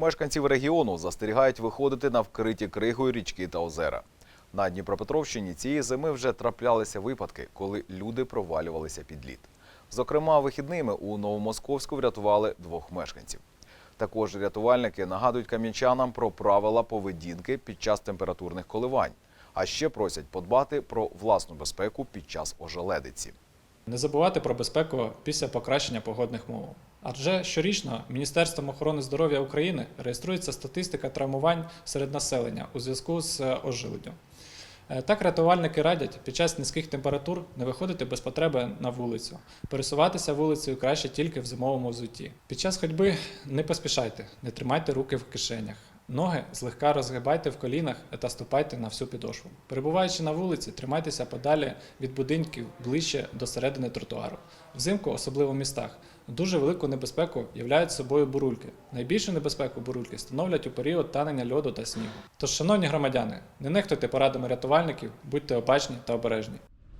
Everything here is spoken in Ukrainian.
Мешканців регіону застерігають виходити на вкриті кригою річки та озера. На Дніпропетровщині цієї зими вже траплялися випадки, коли люди провалювалися під лід. Зокрема, вихідними у Новомосковську врятували двох мешканців. Також рятувальники нагадують кам'янчанам про правила поведінки під час температурних коливань, а ще просять подбати про власну безпеку під час ожеледиці. Не забувати про безпеку після покращення погодних умов. Адже щорічно Міністерством охорони здоров'я України реєструється статистика травмувань серед населення у зв'язку з е, ожиленням. Е, Так рятувальники радять під час низьких температур не виходити без потреби на вулицю. Пересуватися вулицею краще тільки в зимовому взутті. Під час ходьби не поспішайте, не тримайте руки в кишенях. Ноги злегка розгибайте в колінах та ступайте на всю підошву. Перебуваючи на вулиці, тримайтеся подалі від будинків ближче до середини тротуару. Взимку, особливо в містах, дуже велику небезпеку являють собою бурульки. Найбільшу небезпеку бурульки становлять у період танення льоду та снігу. Тож, шановні громадяни, не нехтуйте порадами рятувальників, будьте обачні та обережні.